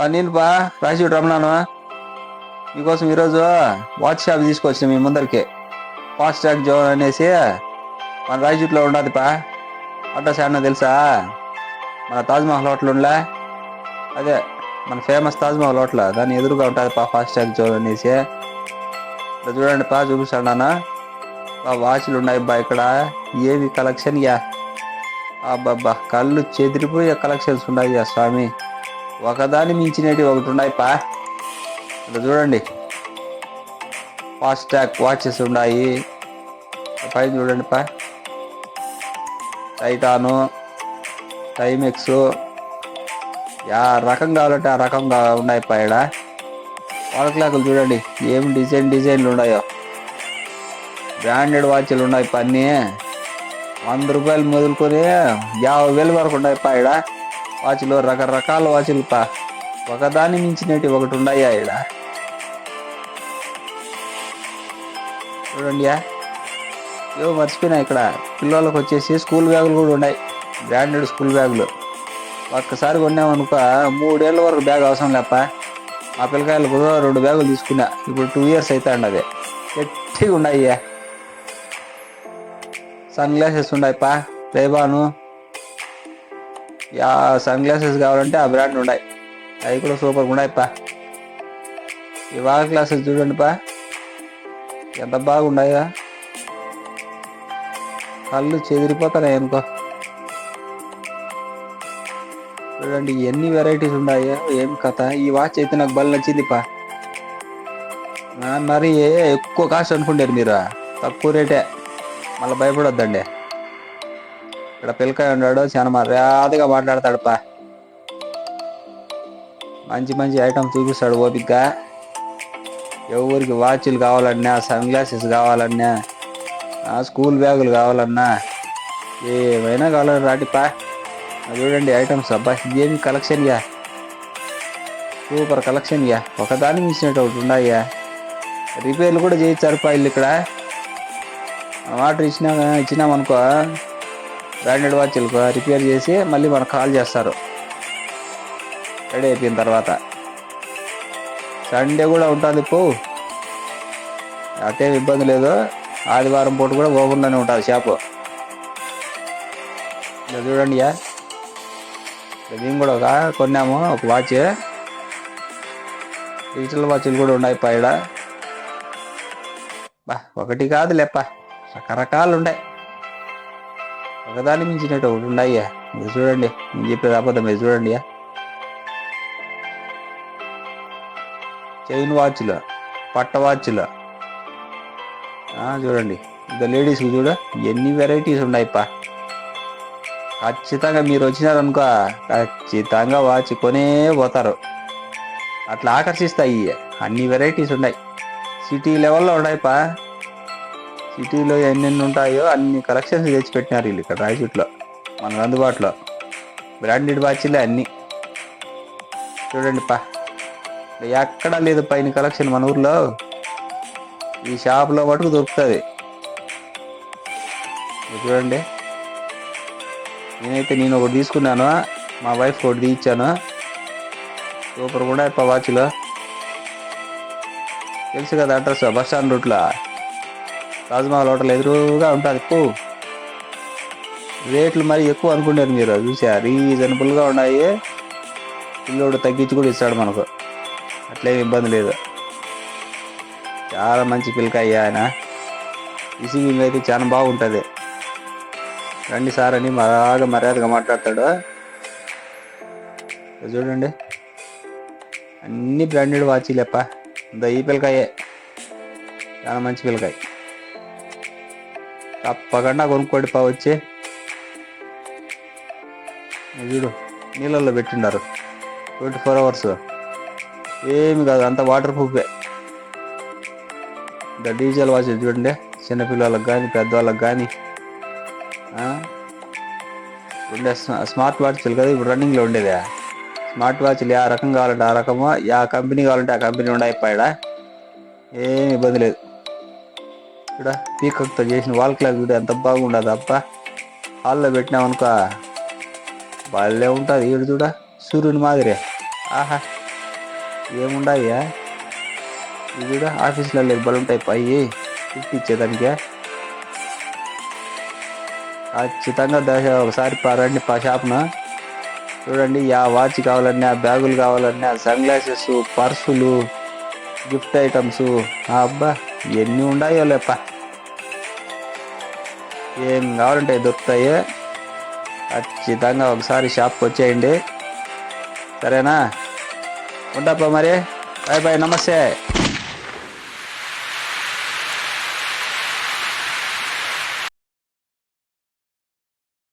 ఆ, నేను బా రాజీవ్ రమణాను మీకోసం ఈరోజు వాచ్ షాప్ తీసుకొచ్చిన మీ ముందరికి. ఫాస్ట్ ట్రాక్ జోన్ అనేసి మన రాయచూట్లో ఉండదు పా. అడ్రస్ ఏమన్నా తెలుసా? మన తాజ్మహల్ హోటల్ ఉండలే? అదే మన ఫేమస్ తాజ్మహల్ హోటల్. దాని ఎదురుగా ఉంటుంది పా ఫాస్ట్ ట్రాక్ జోన్ అనేసి. ఇక్కడ చూడండి పా చూపిస్తాను నాన్న. బా వాచ్లు ఉన్నాయి బా ఇక్కడ. ఏవి కలెక్షన్ యా? అబ్బాబ్బా కళ్ళు చెదిరిపోయే కలెక్షన్స్ ఉన్నాయి స్వామి. ఒకదాని మించినవి ఒకటి ఉన్నాయి పా ఇక్కడ చూడండి. ఫాస్ట్ వాచెస్ ఉన్నాయి పైన చూడండి పా టైటాను టైమెక్స్. యా రకం కావాలంటే ఆ రకంగా ఉన్నాయి పా ఇక్కడ వాళ్ళ క్లాకులు చూడండి. ఏం డిజైన్ డిజైన్లు ఉన్నాయో. బ్రాండెడ్ వాచ్లు ఉన్నాయి పా అన్నీ. వంద రూపాయలు మొదలుకొని యాభై వేల వరకు ఉన్నాయి పా ఇక్కడ వాచ్లు రకరకాల వాచ్లు పా. ఒకదాని మించినటి ఒకటి ఉన్నాయా ఇక్కడ చూడండి ఏవో మర్చిపోయినా ఇక్కడ. పిల్లలకు వచ్చేసి స్కూల్ బ్యాగులు కూడా ఉన్నాయి. బ్రాండెడ్ స్కూల్ బ్యాగులు. ఒక్కసారి కొన్నామనుకో మూడేళ్ళ వరకు బ్యాగ్ అవసరం లేప. మా కూడా రెండు బ్యాగులు తీసుకున్నా. ఇప్పుడు టూ ఇయర్స్ అవుతాయండి అది. గట్టిగా ఉన్నాయి సన్ గ్లాసెస్ ఉన్నాయిపా రేబాను. యా సన్ గ్లాసెస్ కావాలంటే ఆ బ్రాండ్ ఉన్నాయి అవి కూడా సూపర్గా ఉన్నాయి పా. ఈ వాగ గ్లాసెస్ చూడండి పా. ఎంత బాగున్నాయా కళ్ళు చెదిరిపోతున్నాయి అనుకో. చూడండి ఎన్ని వెరైటీస్ ఉన్నాయో ఏం కథ. ఈ వాచ్ అయితే నాకు బల్ నచ్చింది పా. మరి ఎక్కువ కాస్ట్ అనుకుంటారు మీరు. తక్కువ రేటే మళ్ళీ భయపడొద్దండి. ఇక్కడ పిల్లకాయ ఉన్నాడు చాలా మర్యాదగా మాట్లాడతాడు పా. మంచి మంచి ఐటమ్ చూపిస్తాడు ఓపిక్గా ఎవరికి వాచ్లు కావాలన్నా సన్ గ్లాసెస్ కావాలన్నా స్కూల్ బ్యాగులు కావాలన్నా ఏమైనా కావాలని రాటిపా చూడండి ఐటమ్స్ అబ్బా ఇదేమి కలెక్షన్గా సూపర్ కలెక్షన్గా ఒకదాని మించినట్టు ఒకటి ఉన్నాయ్యా రిపేర్లు కూడా చేయించారు పా ఇల్లు ఇక్కడ. వాటర్ ఇచ్చినా ఇచ్చినామనుకో బ్రాండెడ్ వాచ్లకు రిపేర్ చేసి మళ్ళీ మనకు కాల్ చేస్తారు. రెడీ అయిపోయిన తర్వాత. సండే కూడా ఉంటుంది పో. అదేం ఇబ్బంది లేదు. ఆదివారం పూట కూడా ఓపెన్లోనే ఉంటుంది షాపు. ఇలా చూడండి యా. మేము కూడా ఒక కొన్నాము ఒక వాచ్. డిజిటల్ వాచ్లు కూడా ఉన్నాయి పైడ బా ఒకటి కాదులేప్ప. రకరకాలు ఉన్నాయి. ఒకదాని మించినట్టు ఒకటి ఉన్నాయ్యా మీరు చూడండి నేను చెప్పే అబద్ధం మీరు చూడండి చైన్ వాచ్లు పట్ట వాచ్లు. చూడండి ఇంకా లేడీస్కి చూడ ఎన్ని వెరైటీస్ ఉన్నాయిప్పా. ఖచ్చితంగా మీరు వచ్చినారనుకో ఖచ్చితంగా వాచ్ కొనే పోతారు. అట్లా ఆకర్షిస్తాయి అన్ని వెరైటీస్ ఉన్నాయి. సిటీ లెవెల్లో ఉన్నాయి పా సిటీలో ఎన్నెన్ని ఉంటాయో అన్ని కలెక్షన్స్ తెచ్చి పెట్టినారు వీళ్ళు ఇక్కడ రాయచూట్లో. మనకు అందుబాటులో. బ్రాండెడ్ వాచ్లే అన్ని. చూడండి పా. ఎక్కడా లేదు పైన కలెక్షన్ మన ఊర్లో. ఈ షాప్లో మటుకు దొరుకుతుంది. చూడండి. నేనైతే నేను ఒకటి తీసుకున్నాను. మా వైఫ్ ఒకటి తీయించాను. సూపర్ కూడా ఇప్ప వాచ్లో తెలుసు కదా అడ్రస్ బస్ స్టాండ్ రూట్లో. రాజమహల్ హోటల్ ఎదురుగా ఉంటుంది. ఎక్కువ రేట్లు మరి ఎక్కువ అనుకున్నారు మీరు చూసా రీజనబుల్గా ఉన్నాయి. పిల్లోడు తగ్గించి కూడా ఇస్తాడు మనకు. అట్లేం ఇబ్బంది లేదు. చాలా మంచి పిల్లకాయ ఆయన. రిసీవింగ్ అయితే చాలా బాగుంటుంది. రండి సార్ అని బాగా మర్యాదగా మాట్లాడతాడు. చూడండి. అన్ని బ్రాండెడ్ వాచీలేప్ప ఇంత ఈ పిల్లకాయే. చాలా మంచి పిల్లకాయ. తప్పకుండా కొనుక్కోండి పా వచ్చి చూడు నీళ్ళల్లో పెట్టిండారు. Twenty four hours. ఏమి కాదు అంత వాటర్ ప్రూఫే. ఇంకా డీజిల్ వాచ్ చూడండి చిన్నపిల్లలకు కానీ పెద్దవాళ్ళకి కానీ ఉండే స్మార్ట్ వాచ్లు కదా ఇప్పుడు రన్నింగ్లో ఉండేది. స్మార్ట్ వాచ్లు ఆ రకం కావాలంటే ఆ రకము ఆ కంపెనీ కావాలంటే ఆ కంపెనీ ఉండే పైడ? ఏం ఇబ్బంది లేదు. ఇక్కడ పీకక్తో చేసిన వాల్ క్లాక్ వీడియో ఎంత బాగుండదు అబ్బా. హాల్లో పెట్టినామనుకో భలే ఉంటుంది ఈడు చూడ సూర్యుని మాదిరి. ఆహా ఏముండాయ్యా ఇది కూడా ఆఫీస్లలో బలు ఉంటాయి పై గిఫ్ట్ ఇచ్చేదానికి ఖచ్చితంగా దశ ఒకసారి పరండి పా షాప్ను. చూడండి ఆ వాచ్ కావాలన్నా ఆ బ్యాగులు కావాలన్నా సన్ గ్లాసెస్ పర్సులు గిఫ్ట్ ఐటమ్స్. అబ్బా. ఎన్ని ఉండాయో లేప. ఏం కావాలంటే దొరుకుతాయి. ఖచ్చితంగా ఒకసారి షాప్కి వచ్చేయండి. సరేనా? ఉండప్ప మరి. బాయ్ బాయ్ నమస్తే.